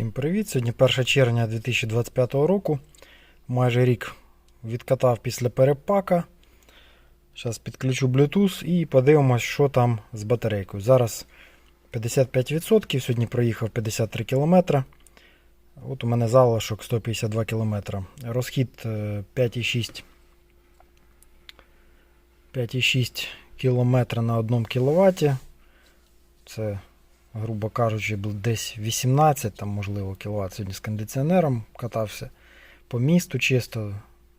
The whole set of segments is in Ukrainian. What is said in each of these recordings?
Всім привіт! Сьогодні 1 червня 2025 року. Майже рік відкатав після перепака. Зараз підключу Bluetooth і подивимось, що там з батарейкою. Зараз 55%, сьогодні проїхав 53 км. От у мене залишок 152 км. Розхід е, 5,6 5,6 км на 1 кВт. Це грубо кажучи, десь 18, там, можливо, кВт сьогодні з кондиціонером катався. По місту чисто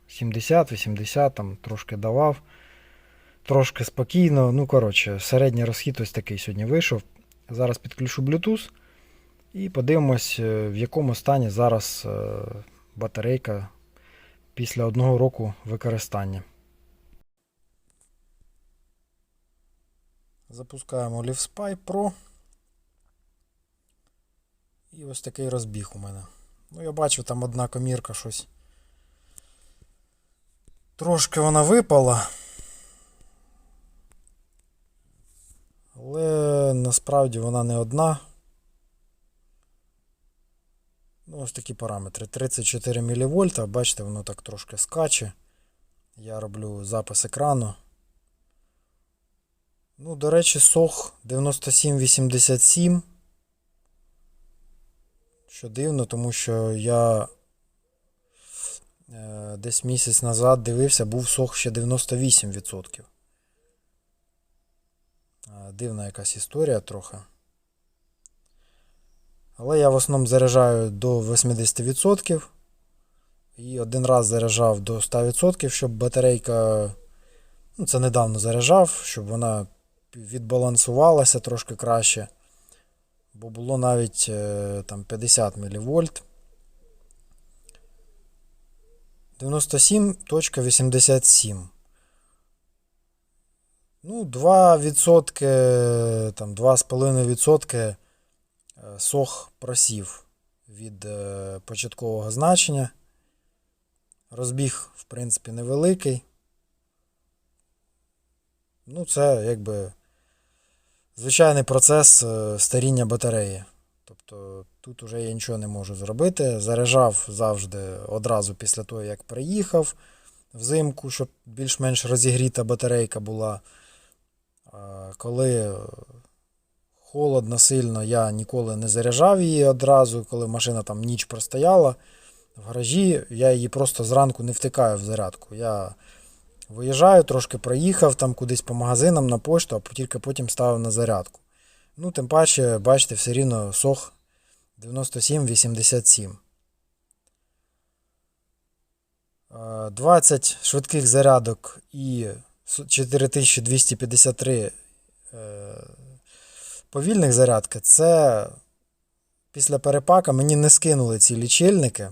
70-80, там трошки давав. Трошки спокійно. Ну, коротше, середній розхід ось такий сьогодні вийшов. Зараз підключу Bluetooth і подивимось, е, в якому стані зараз е, батарейка після одного року використання. Запускаємо LiveSpy Pro. І ось такий розбіг у мене. Ну, я бачу, там одна комірка щось. Трошки вона випала. Але насправді вона не одна. Ну, ось такі параметри. 34 мВ, бачите, воно так трошки скаче. Я роблю запис екрану. Ну, до речі, сох 9787. Що дивно, тому що я е, десь місяць назад дивився, був сох ще 98%. Е, Дивна якась історія трохи. Але я в основному заряджаю до 80%. І один раз заряджав до 100%, щоб батарейка. Ну, це недавно заряджав, щоб вона відбалансувалася трошки краще бо було навіть е, там 50 мВ. 97.87. Ну, 2%, там 2,5% е, сох просів від е, початкового значення. Розбіг, в принципі, невеликий. Ну, це якби звичайний процес е, старіння батареї. Тобто тут вже я нічого не можу зробити. Заряджав завжди одразу після того, як приїхав взимку, щоб більш-менш розігріта батарейка була. Коли холодно сильно, я ніколи не заряджав її одразу, коли машина там ніч простояла в гаражі, я її просто зранку не втикаю в зарядку. Я Виїжджаю, трошки проїхав там кудись по магазинам на пошту, а тільки потім ставив на зарядку. Ну, тим паче, бачите, все рівно сох 97-87. Е, 20 швидких зарядок і 4253 е, повільних зарядки. Це після перепака мені не скинули ці лічильники.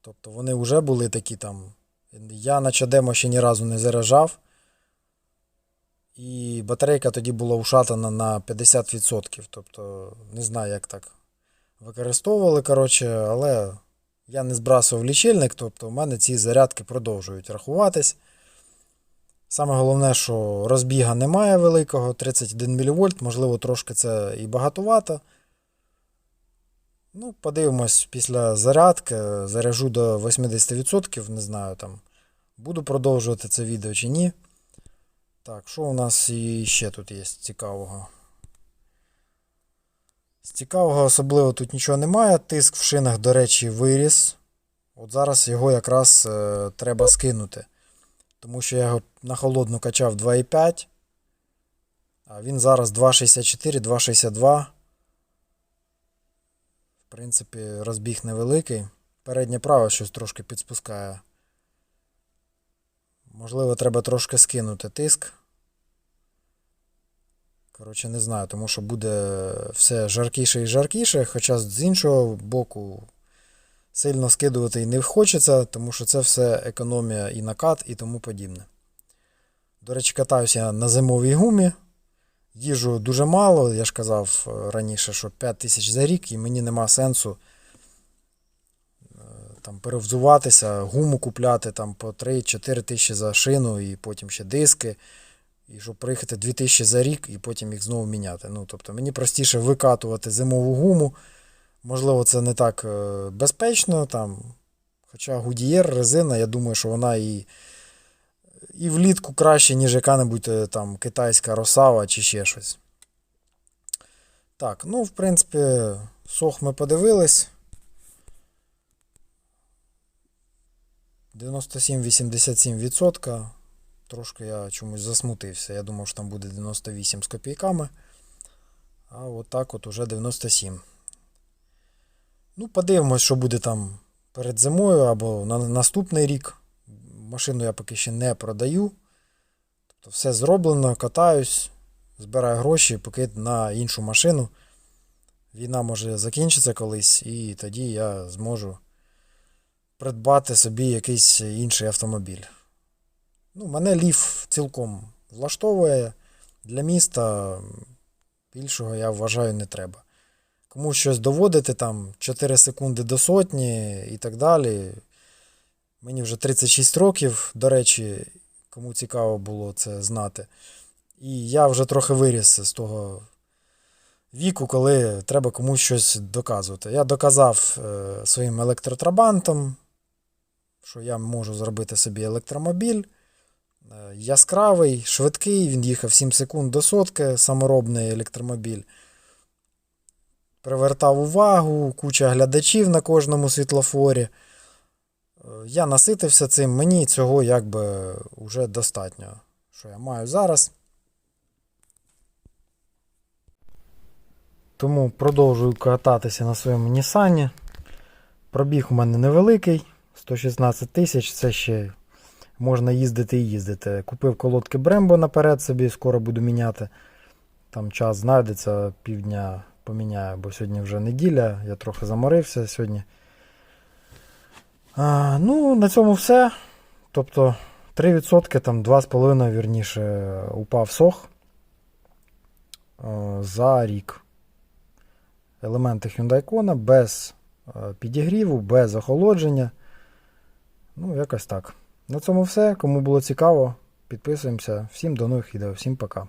Тобто вони вже були такі там. Я на чадемо ще ні разу не заряджав. І батарейка тоді була ушатана на 50%. Тобто, не знаю, як так використовували, коротше, але я не збрасував лічильник, тобто в мене ці зарядки продовжують рахуватись. Саме головне, що розбіга немає великого, 31 мВ, можливо, трошки це і багатовато. Ну, подивимось після зарядки. Заряжу до 80%, не знаю там. Буду продовжувати це відео чи ні. Так, що у нас ще тут є цікавого? З цікавого особливо тут нічого немає. Тиск в шинах, до речі, виріс. От зараз його якраз е, треба скинути. Тому що я його на холодну качав 2,5. А він зараз 2,64, 2,62. В принципі, розбіг невеликий. Переднє право щось трошки підспускає. Можливо, треба трошки скинути тиск. Коротше, не знаю, тому що буде все жаркіше і жаркіше, хоча з іншого боку сильно скидувати і не хочеться, тому що це все економія і накат і тому подібне. До речі, катаюся на зимовій гумі. Їжу дуже мало, я ж казав е, раніше, що 5 тисяч за рік, і мені нема сенсу там, перевзуватися, гуму купляти там, по 3-4 тисячі за шину, і потім ще диски. І щоб приїхати 2 тисячі за рік і потім їх знову міняти. Ну, тобто мені простіше викатувати зимову гуму, Можливо, це не так е, безпечно. Там, хоча Goodyear резина, я думаю, що вона і, і влітку краще, ніж яка-небудь е, там китайська росава чи ще щось. Так, ну, в принципі, сох ми подивились. 97-87%. Трошки я чомусь засмутився. Я думав, що там буде 98 з копійками. А от от уже 97. Ну, подивимось, що буде там перед зимою або на наступний рік. Машину я поки ще не продаю. Тобто все зроблено, катаюсь, збираю гроші, поки на іншу машину. Війна може закінчиться колись, і тоді я зможу придбати собі якийсь інший автомобіль. Ну, мене ліф цілком влаштовує. Для міста більшого я вважаю не треба. Кому щось доводити там 4 секунди до сотні і так далі. Мені вже 36 років, до речі, кому цікаво було це знати. І я вже трохи виріс з того віку, коли треба комусь щось доказувати. Я доказав е, своїм електротрабантом, що я можу зробити собі електромобіль. Е, Яскравий, швидкий, він їхав 7 секунд до сотки, саморобний електромобіль. Привертав увагу, куча глядачів на кожному світлофорі. Е, Я наситився цим, мені цього якби вже достатньо, що я маю зараз. Тому продовжую кататися на своєму Нісані. Пробіг у мене невеликий, 116 тисяч, це ще можна їздити і їздити. Купив колодки Брембо наперед собі, скоро буду міняти. Там час знайдеться, півдня поміняю, бо сьогодні вже неділя, я трохи заморився сьогодні. А, ну, на цьому все. Тобто 3%, там 2,5% вірніше, упав сох е, за рік. Елементи Hyundai Kona без е, підігріву, без охолодження. Ну, якось так. На цьому все. Кому було цікаво, підписуємося. Всім до нових відео, всім пока.